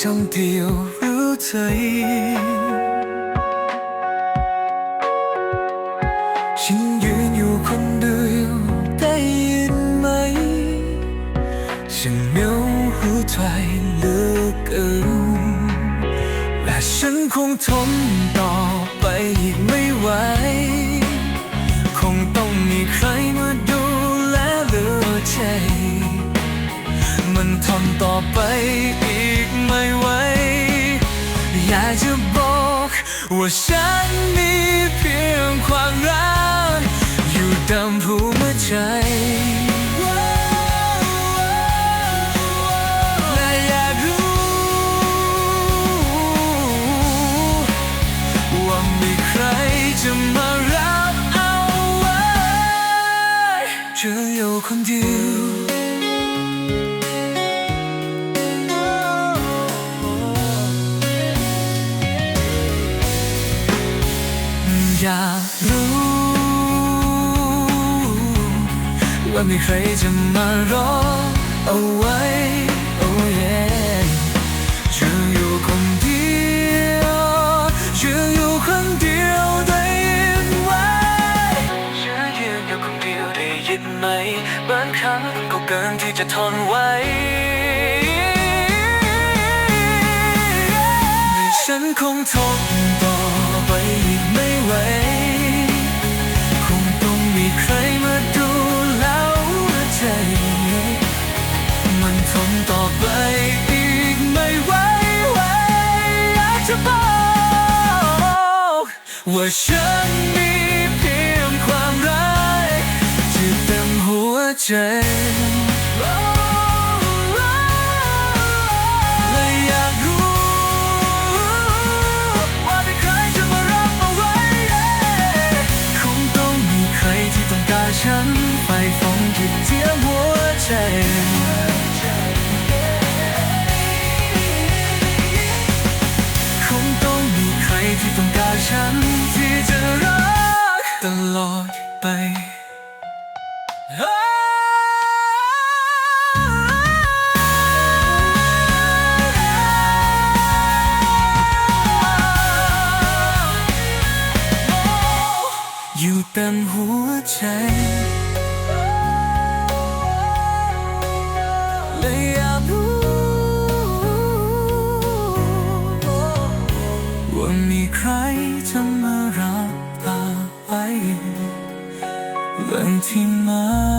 เราช่างเดียวใจฉันยืนอยู่คนเดียวได้ยินไหมฉันเหนียวหัวใจเหลือเกินและฉันคงทนต่อไปอีกไม่ไหวคงต้องมีใครมาดูแลเหลือใจ มันทนต่อไป ว่าฉันมีเพียงความรัก อยู่ตามหัวใจและอยากรู้ ว่ามีใครจะมารับเอาไว้เธออยู่คนเดียว อยากรู้ ว่ามีใครจะมารอเอาไว้ oh yeah จะอยู่คนเดียวจะอยู่คนเดียวได้ยินไหมจะยืนอยู่คนเดียวได้ยินไหมบางครั้งก็เกินที่จะทนไว้ฉันคงทน ว่าฉันมีเพียงความรักที่เต็มหัวใจและอยากรู้ว่ามีใครจะมารับเอาไว้คงต้องมีใครที่ต้องการฉันไปฟงคิดเทียมหัวใจคงต้องมีใครที่ต้องการฉัน ลอดไปอยู่เต็มหัวใจและอยากรู้ว่ามีใครจะมารับพา ไปเรื่องที่มา